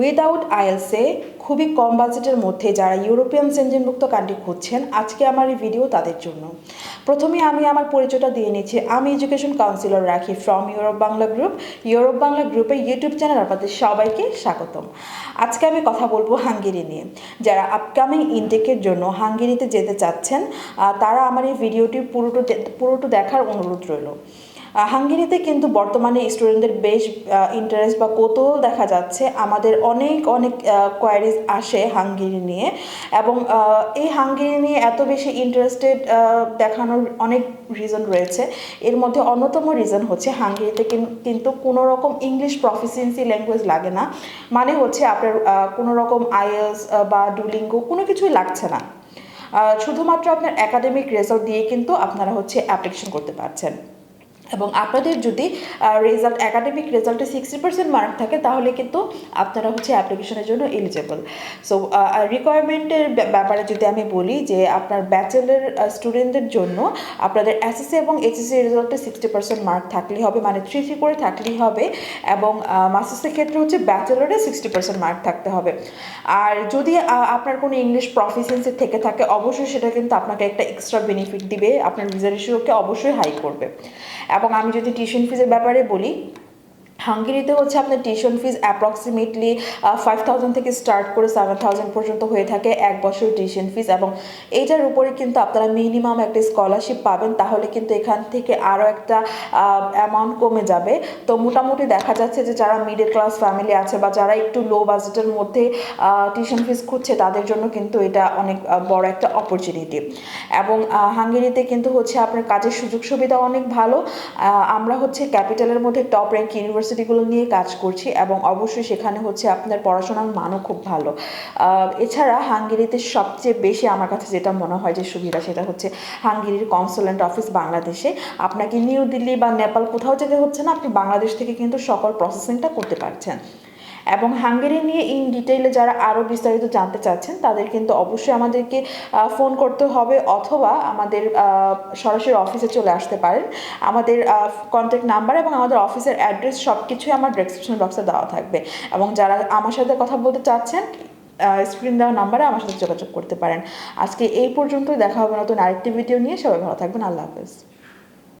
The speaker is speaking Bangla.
উইদাউট আইএলসে খুবই কম বাজেটের মধ্যে যারা ইউরোপিয়ান সেঞ্জনভুক্ত কান্ট্রি খুঁজছেন, আজকে আমার এই ভিডিও তাদের জন্য। প্রথমে আমি আমার পরিচয়টা দিয়ে নিচ্ছি। আমি education counsellor Rakhi from Europe Bangla group Europe Bangla গ্রুপের ইউটিউব চ্যানেল আপনাদের সবাইকে স্বাগতম। আজকে আমি কথা বলব হাঙ্গেরি নিয়ে। যারা আপকামিং ইনটেকের জন্য হাঙ্গেরিতে যেতে চাচ্ছেন তারা আমার এই ভিডিওটি পুরোটো পুরোটো দেখার অনুরোধ রইল। হাঙ্গেরিতে কিন্তু বর্তমানে স্টুডেন্টদের বেশ ইন্টারেস্ট বা কৌতূহল দেখা যাচ্ছে। আমাদের অনেক অনেক কোয়ারিজ আসে হাঙ্গেরি নিয়ে এবং এই হাঙ্গেরি নিয়ে এত বেশি ইন্টারেস্টেড দেখানোর অনেক রিজন রয়েছে। এর মধ্যে অন্যতম রিজন হচ্ছে হাঙ্গেরিতে কিন্তু কোনো রকম ইংলিশ প্রফিসিয়েন্সি ল্যাঙ্গুয়েজ লাগে না। মানে হচ্ছে আপনার কোনো রকম আইএলস বা ডুলিঙ্গো কোনো কিছুই লাগছে না। শুধুমাত্র আপনার একাডেমিক রেজাল্ট দিয়ে কিন্তু আপনারা হচ্ছে অ্যাপ্লিকেশন করতে পারছেন। এবং আপনাদের যদি রেজাল্ট একাডেমিক রেজাল্টে সিক্সটি পার্সেন্ট মার্ক থাকে, তাহলে কিন্তু আপনারা হচ্ছে অ্যাপ্লিকেশনের জন্য এলিজেবল সো রিকোয়ারমেন্টের ব্যাপারে যদি আমি বলি যে আপনার ব্যাচেলার স্টুডেন্টদের জন্য আপনাদের এসএসসি এবং এইচএসসি রেজাল্টে সিক্সটি পার্সেন্ট মার্ক থাকলেই হবে মানে থ্রি থ্রি করে থাকলেই হবে এবং মাস্টার্সের ক্ষেত্রে হচ্ছে ব্যাচেলারে সিক্সটি পার্সেন্ট মার্ক থাকতে হবে। আর যদি আপনার কোনো ইংলিশ প্রফিসিয়েন্সি থেকে থাকে, অবশ্যই সেটা কিন্তু আপনাকে একটা এক্সট্রা বেনিফিট দিবে, আপনার রেশিওকে অবশ্যই হাই করবে। এবং আমি যদি টিউশন ফিজের ব্যাপারে বলি হাঙ্গেরিতে হচ্ছে আপনার tuition fees approximately five thousand থেকে স্টার্ট করে সেভেন থাউজেন্ড পর্যন্ত হয়ে থাকে এক বছর টিউশন ফিজ এবং এইটার উপরে কিন্তু আপনারা মিনিমাম একটা স্কলারশিপ পাবেন, তাহলে কিন্তু এখান থেকে আরও একটা অ্যামাউন্ট কমে যাবে। তো মোটামুটি দেখা যাচ্ছে যে যারা মিডল ক্লাস ফ্যামিলি আছে বা যারা একটু লো বাজেটের মধ্যে টিউশন ফিজ খুঁজছে, তাদের জন্য কিন্তু এটা অনেক বড় একটা অপরচুনিটি এবং হাঙ্গেরিতে কিন্তু হচ্ছে আপনার কাজের সুযোগ সুবিধা অনেক ভালো। আমরা হচ্ছে ক্যাপিটালের মধ্যে টপ র্যাঙ্ক ইউনিভার্সিটিগুলো নিয়ে কাজ করছি এবং অবশ্যই সেখানে হচ্ছে আপনার পড়াশোনার মানও খুব ভালো। এছাড়া হাঙ্গেরিতে সবচেয়ে বেশি আমার কাছে যেটা মনে হয় যে সুবিধা সেটা হচ্ছে হাঙ্গেরির কনসুলেন্ট অফিস বাংলাদেশে। আপনাকে নিউ দিল্লি বা নেপাল কোথাও যেতে হচ্ছে না, আপনি বাংলাদেশ থেকে কিন্তু সকল প্রসেসিংটা করতে পারছেন। এবং হাঙ্গেরি নিয়ে ইন ডিটেইলে যারা আরও বিস্তারিত জানতে চাচ্ছেন, তাদের কিন্তু অবশ্যই আমাদেরকে ফোন করতে হবে অথবা আমাদের সরাসরি অফিসে চলে আসতে পারেন। আমাদের কন্ট্যাক্ট নাম্বার এবং আমাদের অফিসের অ্যাড্রেস সব কিছুই আমার ডেসক্রিপশন বক্সে দেওয়া থাকবে। এবং যারা আমার সাথে কথা বলতে চাচ্ছেন স্ক্রিন দেওয়া নাম্বারে আমার সাথে যোগাযোগ করতে পারেন। আজকে এই পর্যন্তই, দেখা হবে নতুন আরেকটি ভিডিও নিয়ে। সবাই ভালো থাকবেন, আল্লাহ হাফেজ।